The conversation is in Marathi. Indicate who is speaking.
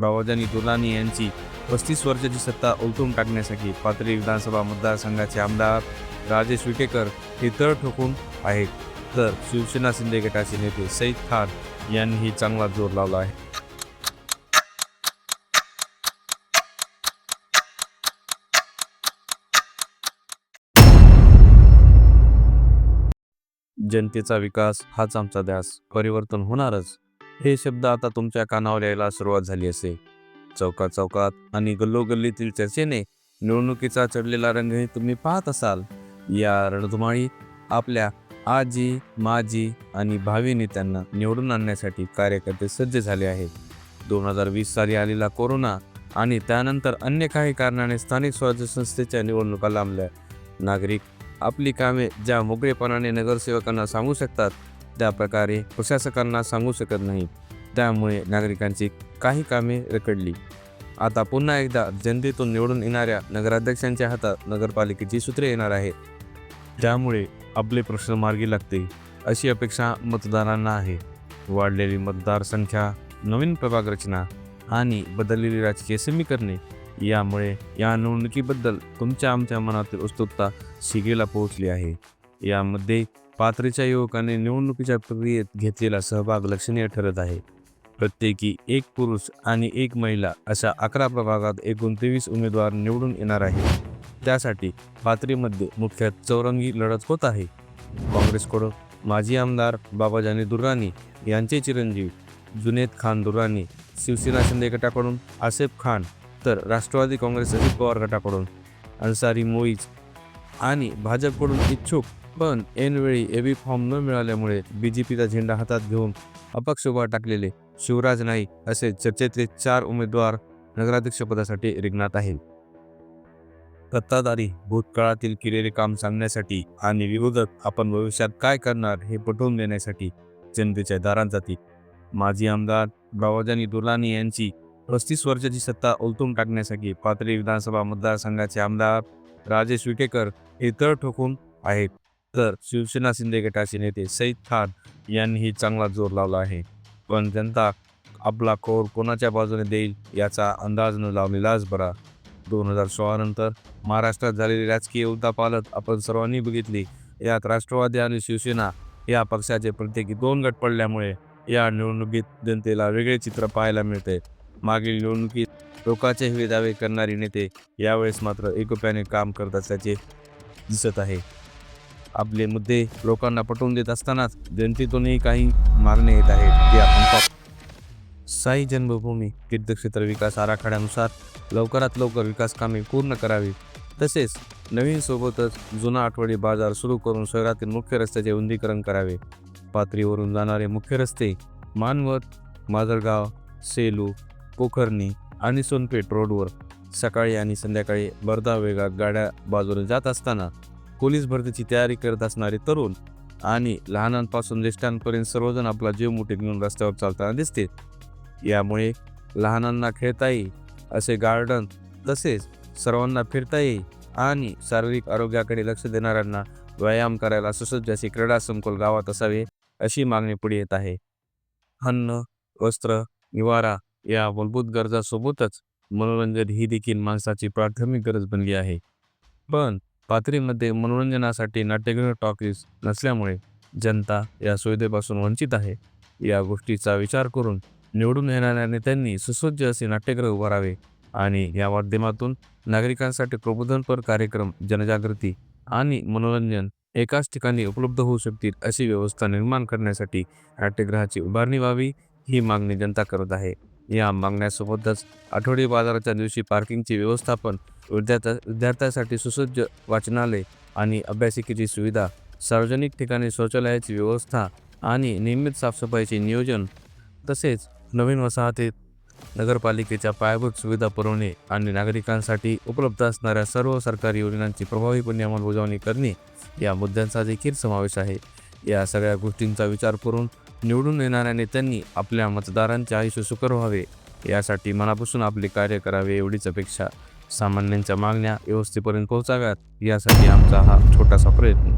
Speaker 1: बाबाजानी दुर्लानी यांची पस्तीस वर्षाची सत्ता उलटून टाकण्यासाठी पाथरी विधानसभा मतदारसंघाचे आमदार राजेश विटेकर हे तळ ठोकून आहेत. तर शिवसेना शिंदे गटाचे नेते सईद खान यांनीही चांगला जोर लावला आहे. जनतेचा विकास हाच आमचा ध्यास. परिवर्तन होणारच. हे शब्द आता तुमच्या कानावर यायला सुरुवात झाली असे चौकात चौकात आणि गल्लोगल्लीतील चर्चेने निवडणुकीचा चढलेला रंगही तुम्ही पाहत असाल. या रणधुमाळीत आपल्या आजी माजी आणि भावी नेत्यांना निवडून आणण्यासाठी कार्यकर्ते सज्ज झाले आहेत. दोन हजार वीस साली आलेला कोरोना आणि त्यानंतर अन्य काही कारणाने स्थानिक स्वराज्य संस्थेच्या निवडणुका लांबल्या. नागरिक आपली कामे ज्या मोकळेपणाने नगरसेवकांना सांगू शकतात त्या प्रकारे प्रशासकांना सांगू शकत नाही. त्यामुळे नागरिकांची काही कामे रखडली. आता पुन्हा एकदा जनतेतून निवडून येणाऱ्या नगराध्यक्षांच्या हातात नगरपालिकेची सूत्रे येणार आहेत. त्यामुळे आपले प्रश्न मार्गी लागते अशी अपेक्षा मतदारांना आहे. वाढलेली मतदार संख्या नवीन प्रभाग रचना आणि बदललेली राजकीय समीकरणे यामुळे या निवडणुकीबद्दल तुमच्या आमच्या मनातील उत्सुकता शिगेला पोहोचली आहे. यामध्ये पात्रीच्या युवकांनी निवडणुकीच्या प्रक्रियेत घेतलेला सहभाग लक्षणीय ठरत आहे. प्रत्येकी एक पुरुष आणि एक महिला अशा अकरा प्रभागात एकूण तेवीस उमेदवार निवडून येणार आहे त्यासाठी पात्रीमध्ये मुख्यतः चौरंगी लढत होत आहे. काँग्रेसकडून माजी आमदार बाबाजानी दुर्राणी यांचे चिरंजीव जुनेद खान दुर्राणी शिवसेना शिंदे गटाकडून आसेफ खान तर राष्ट्रवादी काँग्रेस अजित पवार गटाकडून अन्सारी मोईज आणि भाजपकडून इच्छुक पण ऐनवेळी एबी फॉर्म न मिळाल्यामुळे बी जे पीचा झेंडा हातात घेऊन अपक्ष उभा टाकलेले शिवराज नाईक असे चर्चेतले चार उमेदवार नगराध्यक्षपदासाठी रिंगणात आहेत. सत्ताधारी भूतकाळातील केलेले काम सांगण्यासाठी आणि विरोधक आपण भविष्यात काय करणार हे पटवून देण्यासाठी जनतेच्या दारात जाते माजी आमदार बाबाजानी दुलानी यांची पस्तीस वर्षाची सत्ता उलटून टाकण्यासाठी पाथरी विधानसभा मतदारसंघाचे आमदार राजेश विटेकर हे तळ ठोकून आहेत. तर शिवसेना शिंदे गटाचे नेते सईद खान यांनीही चांगला जोर लावला आहे. पण जनता आपला कौर कोणाच्या बाजूने देईल याचा अंदाज न लावलेलाच बरा दोन हजार सोळा नंतर महाराष्ट्रात झालेली राजकीय उलथापालट आपण सर्वांनी बघितली. यात राष्ट्रवादी आणि शिवसेना या पक्षाचे प्रत्येकी दोन गट पडल्यामुळे या निवडणुकीत जनतेला वेगळे चित्र पाहायला मिळते. मागील निवडणुकीत लोकांचे हवे दावे करणारे नेते यावेळेस मात्र एकोप्याने काम करत असल्याचे दिसत आहे. आपले मुद्दे लोकांना पटवून देत असतानाच जनतेतूनही काही मागणे येत आहेत ते आपण पाहू. साई जन्मभूमी तीर्थक्षेत्र विकास आराखड्यानुसार लवकरात लवकर विकास कामे पूर्ण करावी. तसेच नवीन सोबतच जुना आठवडी बाजार सुरू करून शहरातील मुख्य रस्त्याचे उंदीकरण करावे. पातळीवरून जाणारे मुख्य रस्ते मानवत माजलगाव सेलू पोखर्णी आणि सोनपेठ रोडवर सकाळी आणि संध्याकाळी भरधा वेगात गाड्या बाजूने जात असताना पोलीस भरतीची तयारी करत असणारे तरुण आणि लहानांपासून ज्येष्ठांपर्यंत सर्वजण आपला जीव मुठीत घेऊन रस्त्यावर चालताना दिसते. यामुळे लहानांना खेळता येईल असे गार्डन तसेच सर्वांना फिरता येईल आणि शारीरिक आरोग्याकडे लक्ष देणाऱ्यांना व्यायाम करायला सुसज्ज असे क्रीडा संकुल गावात असावे अशी मागणी पुढे येत आहे. अन्न वस्त्र निवारा या मूलभूत गरजासोबतच मनोरंजन ही देखील माणसाची प्राथमिक गरज बनली आहे. पण पाथरीमध्ये मनोरंजनासाठी नाट्यगृह टॉकीज नसल्यामुळे जनता या सुविधेपासून वंचित आहे. या गोष्टीचा विचार करून निवडून येणाऱ्या नेत्यांनी सुसज्ज असे नाट्यगृह उभारावे आणि या माध्यमातून नागरिकांसाठी प्रबोधनपर कार्यक्रम जनजागृती आणि मनोरंजन एकाच ठिकाणी उपलब्ध होऊ शकतील अशी व्यवस्था निर्माण करण्यासाठी नाट्यगृहाची उभारणी व्हावी ही मागणी जनता करत आहे. या मागण्यासोबतच आठवडी बाजाराच्या दिवशी पार्किंगचे व्यवस्थापन विद्यार्थ्या विद्यार्थ्यांसाठी सुसज्ज वाचनालय आणि अभ्यासिकेची सुविधा सार्वजनिक ठिकाणी शौचालयाची व्यवस्था आणि नियमित साफसफाईचे नियोजन तसेच नवीन वसाहतीत नगरपालिकेच्या पायाभूत सुविधा पुरवणे आणि नागरिकांसाठी उपलब्ध असणाऱ्या सर्व सरकारी योजनांची प्रभावीपणे अंमलबजावणी करणे या मुद्द्यांचा देखील समावेश आहे. या सगळ्या गोष्टींचा विचार करून निवडून येणाऱ्या नेत्यांनी आपल्या मतदारांचे आयुष्य सुकर व्हावे. यासाठी मनापासून आपले कार्य करावे एवढीच अपेक्षा सामान्यांच्या मागण्या व्यवस्थेपर्यंत पोहोचाव्यात. यासाठी आमचा हा छोटासा प्रयत्न.